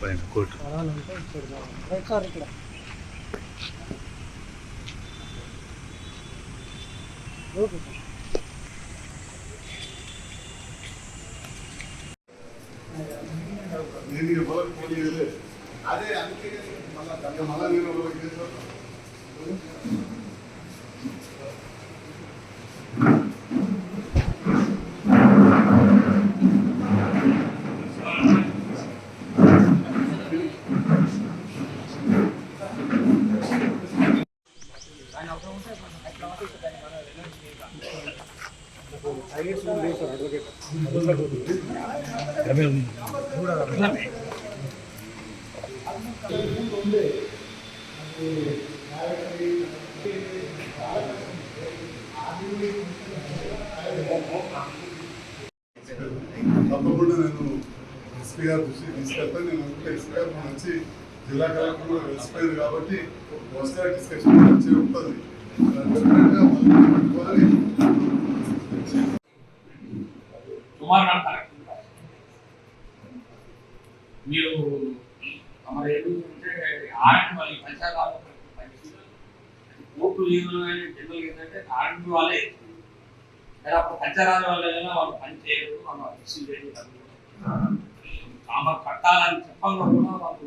పైన కోర్టు పడాలంటే ఇక్కడ కావాలి. రైట్ సార్ ఇక్కడ ఓకే సార్ నేను ఎవరికి ఫోన్ చేయలేదు అదే అందుకే మళ్ళీ మళ్ళీ నేను తప్పకుండా నేను ఎస్పీ గారు దృష్టికి తీసుకెళ్తాను నేను అనుకుంటే ఎస్పీ గారు మన వచ్చి జిల్లా కలెక్టర్ ఎస్పీ కాబట్టి వస్తే డిస్కషన్ వచ్చి ఉంటుంది సుమారు నాకు మీరు తమరు ఏంటంటే ఆర్ఎండ్ వాళ్ళు పంచాయతీ కోర్టు లీగులు కానీ ఏంటంటే ఆర్ఎండ్ వాళ్ళే. కానీ అప్పుడు పంచరాజు వాళ్ళు ఏదైనా వాళ్ళు పని చేయరు వాళ్ళు ఆమె కట్టాలని చెప్పకుండా కూడా వాళ్ళు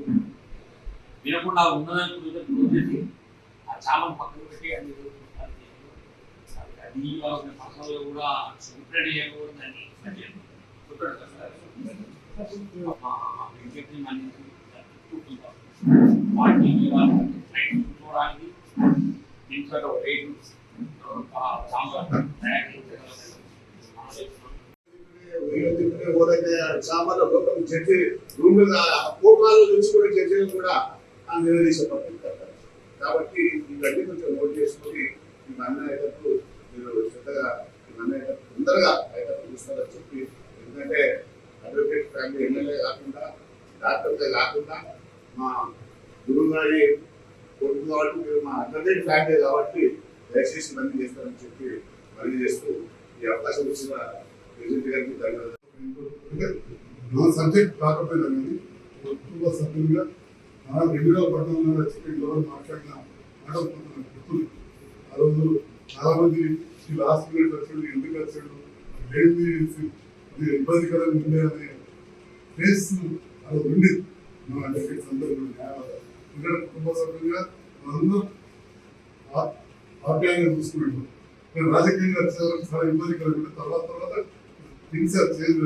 వినకుండా ఉన్నదని క్లోజ్ చేసి చాలా పక్కన పెట్టి అన్ని అది అది కూడా సూపరేట్ చేయకూడదు దాన్ని చెప్పాడు వాటిని చూడడానికి దీంట్లో రేటు ఎవరైతే సామాన్య లోకం రూమ్ మీద కోట్లాల నుంచి కూడా చర్చలు కూడా ఆ కాబట్టి ఇవన్నీ కొంచెం నోట్ చేసుకుని మీ ఇవన్నీ అయ్యేటప్పుడు మీరు శ్రద్ధగా మీ ఇవన్నీ అయ్యేటప్పుడు తొందరగా అయ్యేటప్పుడు చూస్తారని చెప్పి ఎందుకంటే అడ్వకేట్ ఫ్యామిలీ ఎమ్మెల్యే కాకుండా డాక్టర్లే కాకుండా మా గురువు గారి కొడుకు కాబట్టి మీరు మా అడ్వకేట్ ఫ్యామిలీ కాబట్టి దయచేసి ఇవన్నీ చేస్తారని చెప్పి మళ్ళీ చేస్తూ ఈ అవకాశం ఇచ్చిన ప్రెసిడెంట్ గారికి ధన్యవాదాలు. అంటే నా సబ్జెక్ట్ కాకపోయినా కానీ సభ్యులుగా మనం రెగ్యులర్ పట్టణంలో వచ్చి ఇంట్లో మాట్లాడిన మాటలు కొంత గుర్తుంది ఆ రోజు చాలా మంది ఈ లాస్ట్ మినిట్ వచ్చాడు ఎందుకు వచ్చాడు ఏంటి ఇబ్బందికరంగా ఉండే అనే ఫేస్ అది ఉండేది మన అంటే సందర్భం ఎందుకంటే కుటుంబ సభ్యులుగా మనందరూ ఆప్యాయంగా చూసుకున్నాడు నేను రాజకీయంగా వచ్చేవారు చాలా ఇబ్బందికరంగా తర్వాత తర్వాత థింగ్స్ ఆర్ చేంజ్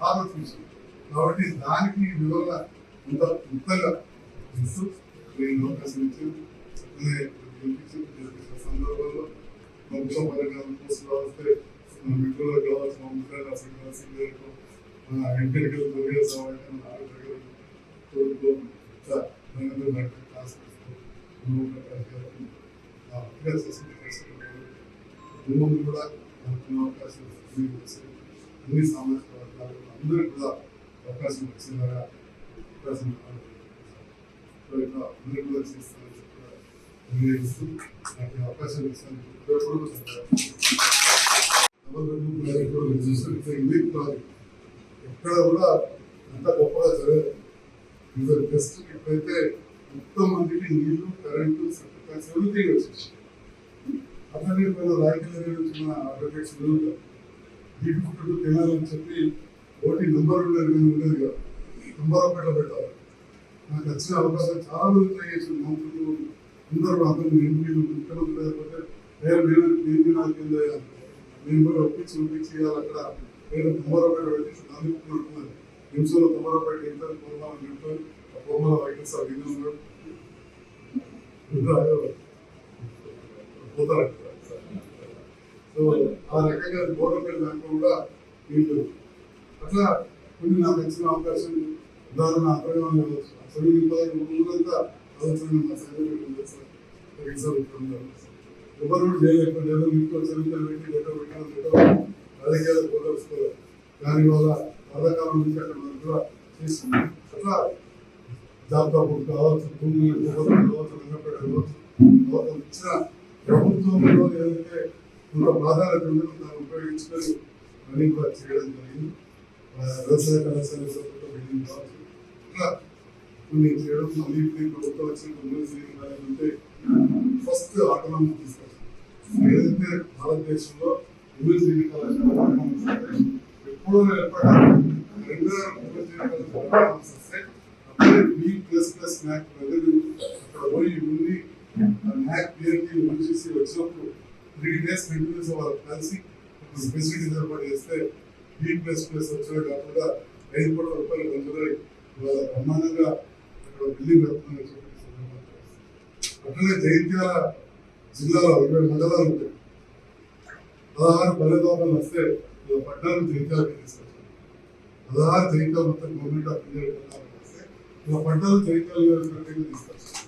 హార్వెస్ట్ విషయం కాబట్టి దానికి వివరణ ఇంత ఇంతగా ఇస్తూ నేను అవకాశం ఇచ్చాను సందర్భంలో వంశం పరంగా పోస్టులు వస్తే మన మిత్రులకు కావచ్చు మా మిత్రులు శ్రీనివాస్ సింగ్ గారికి వెంకటగిరి దుర్గా సవాళ్ళకి నా దగ్గర తోడుకో సార్ నరేంద్ర డాక్టర్ క్లాస్ ముందు కూడా అవకాశం ఇస్తుంది. అన్ని సామాజిక వర్గాలు అందరికీ కూడా అవకాశం వచ్చిందగా అవకాశం ఇవ్వాలి. అందరికీ చెప్పి తెలియజేస్తూ నాకు అవకాశం ఎక్కడ కూడా అంత గొప్పగా జరగదు ఇది జస్ట్ ఇప్పుడైతే మొత్తం మందికి నీళ్ళు కరెంటు సర్టిఫికెట్స్ ఎవ్రీథింగ్ వచ్చేసి అట్లనే మన రాజకీయ వచ్చిన అడ్వకేట్స్ తినాలని చెప్పి ఓటీ నెంబర్ ఉండేది ఉండేది కదా నెంబర్ ఒకటి పెట్టాలి నాకు వచ్చిన అవకాశం చాలా మంది ట్రై చేసిన మంత్రులు అందరూ అందరూ ఎంపీలు ముఖ్యమంత్రి లేకపోతే నేను నేను నేను నాకు కింద నేను కూడా ఒప్పించి ఒప్పించి అక్కడ. నేను నెంబర్ ఒకటి పెట్టి నాలుగు అనుకున్నాను నిమిషంలో నెంబర్ ఒకటి ఎంత పోదామని ఆ బొమ్మల వైద్య సార్ పోతారు. సో ఆ రకంగా బోర్డర్ దాంట్లో కూడా వీళ్ళు అట్లా కొన్ని నాకు వచ్చిన అవకాశం ఉదాహరణ అక్కడ అసలు ఊరంతా అవసరం మా సైనికులు ఎవరు కూడా చేయలేకపోతే ఏదో ఇంట్లో చదువుతారు పెట్టి ఏదో పెట్టడం రాజకీయాలు దాని వల్ల పథకాల నుంచి అక్కడ వరకు కూడా చేస్తున్నాం. అట్లా కావచ్చు భూమి కావచ్చు రంగపేట కావచ్చు ఇచ్చిన ప్రభుత్వంలో ఏదైతే ఉన్న ప్రాధాన్యత ఉందో దాన్ని ఉపయోగించుకొని రన్నింగ్ చేయడం జరిగింది. వ్యవసాయ కళాశాల కావచ్చు. కొన్ని చేయడం మళ్ళీ ఇప్పుడు ప్రభుత్వం వచ్చిన ఉంటే ఫస్ట్ ఆటోనామీ తీసుకొచ్చారు ఏదైతే భారతదేశంలో ఉమెన్స్ ఎన్నికల ఎప్పుడో రెండు వేల వస్తే అప్పుడే బి ప్లస్ ప్లస్ మ్యాక్ అనేది అక్కడ పోయి ఉండి మ్యాక్ పిఎల్టీ వచ్చినప్పుడు త్రీ డేస్ కంటిన్యూస్ వాళ్ళకి కలిసి స్పెసిఫిక్ ఏర్పాటు చేస్తే బి ప్లస్ ప్లస్ వచ్చే కాకుండా ఐదు కోట్ల రూపాయలు మంజూరై ఇవాళ బ్రహ్మాండంగా అక్కడ బిల్డింగ్ కడుతుందని సందర్భం అట్లనే జైత్యాల జిల్లాలో ఇరవై మండలాలు ఉంటాయి. పదహారు పల్లెదోపలు వస్తే ఇలా పద్నాలుగు జైత్యాలకి తీసుకొచ్చారు పదహారు జైత్యాలు మొత్తం గవర్నమెంట్ ఆఫ్ ఇండియా పద్నాలుగు వస్తే ఇలా పట్టణాలు జైత్యాలు తీసుకొచ్చారు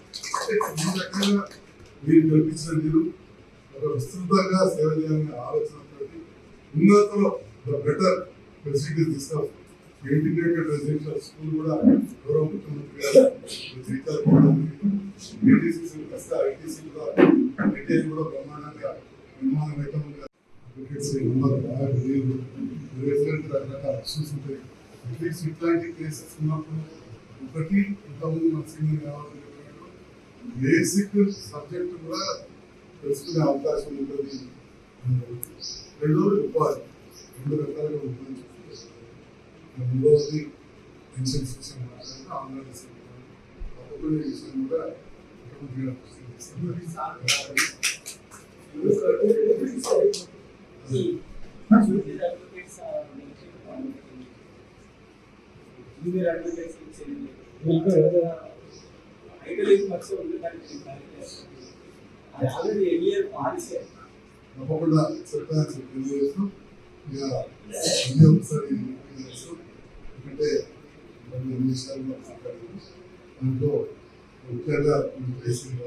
ఈ రకంగా మీరు కల్పించిన మీరు ఒక విస్తృతంగా సేవ చేయాలనే ఆలోచనతో ఉన్నతలో బెటర్ ఫెసిలిటీస్ తీసుకొస్తారు ఇంటిగ్రేటెడ్ రెసిడెన్షియల్ స్కూల్ కూడా గౌరవ ముఖ్యమంత్రి గారు జీతాలు కూడా ఏటీసీ వస్తే ఐటీసీ కూడా ఐటీఐ కూడా బ్రహ్మాండంగా నిర్మాణం అయితే ఉంది అడ్వకేట్స్ ఉన్నారు బాగా తెలియదు రెసిడెంట్ రకరకాల ఇష్యూస్ ఉంటాయి అట్లీస్ట్ ఇట్లాంటి కేసెస్ ఉన్నప్పుడు ఒకటి ఇంతకుముందు మన సీనియర్ కావాలని బేసిక్ సబ్జెక్ట్ కూడా తెలుసుకునే అవకాశం ఉంటుంది రెండోది ఉపాధి రెండు రకాలుగా ఉంటుంది మూడవది పెన్షన్ ఆంధ్రప్రదేశ్ తప్పకుండా ఈ విషయం కూడా పాలసీ తప్పకుండా చెప్పడానికి తెలియజేస్తూ ఇక ఒకసారి తెలియజేస్తూ ఎందుకంటే రెండు విషయాలు మాట్లాడారు దాంట్లో ముఖ్యంగా చేసిన